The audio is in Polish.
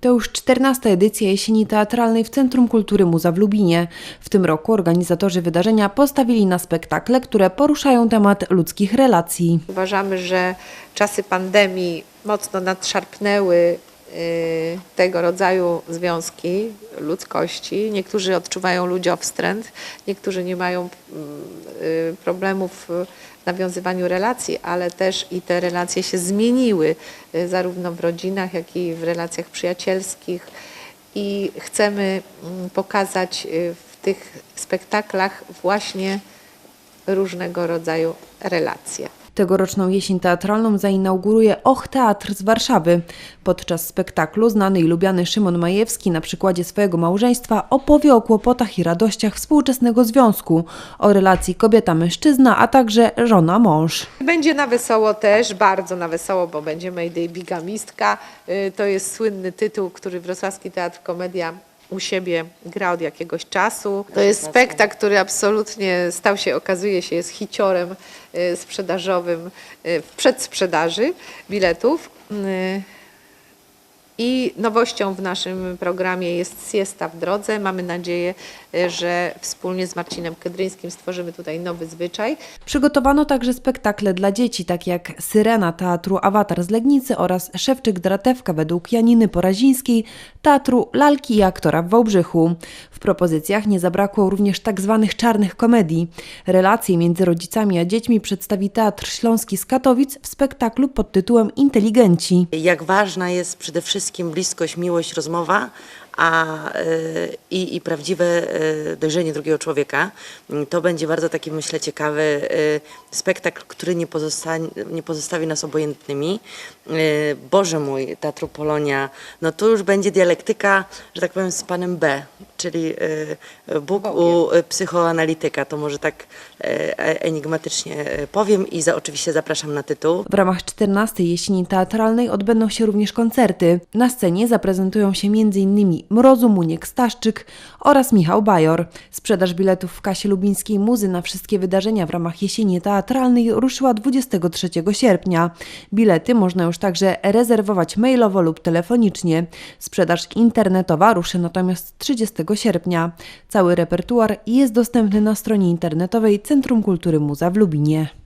To już 14. edycja jesieni teatralnej w Centrum Kultury Muza w Lubinie. W tym roku organizatorzy wydarzenia postawili na spektakle, które poruszają temat ludzkich relacji. Uważamy, że czasy pandemii mocno nadszarpnęły tego rodzaju związki ludzkości. Niektórzy odczuwają ludziowstręt, niektórzy nie mają mm, y, problemów w nawiązywaniu relacji, ale też i te relacje się zmieniły, y, zarówno w rodzinach, jak i w relacjach przyjacielskich. I chcemy mm, pokazać y, w tych spektaklach właśnie różnego rodzaju relacje. Tegoroczną jesień teatralną zainauguruje Och Teatr z Warszawy. Podczas spektaklu znany i lubiany Szymon Majewski na przykładzie swojego małżeństwa opowie o kłopotach i radościach współczesnego związku, o relacji kobieta-mężczyzna, a także żona-mąż. Będzie na wesoło też, bardzo na wesoło, bo będzie Mayday Bigamistka. Y, To jest słynny tytuł, który Wrocławski Teatr Komedia u siebie gra od jakiegoś czasu. To jest spektakl, który absolutnie stał się, okazuje się, jest hiciorem y, sprzedażowym y, w przedsprzedaży biletów. Y, I nowością w naszym programie jest Siesta w drodze. Mamy nadzieję, że wspólnie z Marcinem Kedryńskim stworzymy tutaj nowy zwyczaj. Przygotowano także spektakle dla dzieci, takie jak Syrena Teatru Awatar z Legnicy oraz Szewczyk Dratewka według Janiny Porazińskiej Teatru Lalki i Aktora w Wałbrzychu. W propozycjach nie zabrakło również tak zwanych czarnych komedii. Relacje między rodzicami a dziećmi przedstawi Teatr Śląski z Katowic w spektaklu pod tytułem Inteligenci. jak ważna jest przede wszystkim bliskość, miłość, rozmowa, a y, i, i prawdziwe y, dojrzenie drugiego człowieka. Mm, To będzie bardzo taki, myślę, ciekawy y, spektakl, który nie, pozostanie, nie pozostawi nas obojętnymi. Boże mój, Teatru Polonia, no to już będzie dialektyka, że tak powiem, z panem B, czyli Bóg u psychoanalityka. To może tak e- enigmatycznie powiem i za, oczywiście zapraszam na tytuł. W ramach 14. jesieni teatralnej odbędą się również koncerty. Na scenie zaprezentują się m.in. Mrozu Muniek Staszczyk oraz Michał Bajor. Sprzedaż biletów w kasie lubińskiej Muzy na wszystkie wydarzenia w ramach jesieni teatralnej ruszyła 23 sierpnia. Bilety można już także rezerwować mailowo lub telefonicznie. Sprzedaż internetowa ruszy natomiast 30 sierpnia. Cały repertuar jest dostępny na stronie internetowej Centrum Kultury Muza w Lubinie.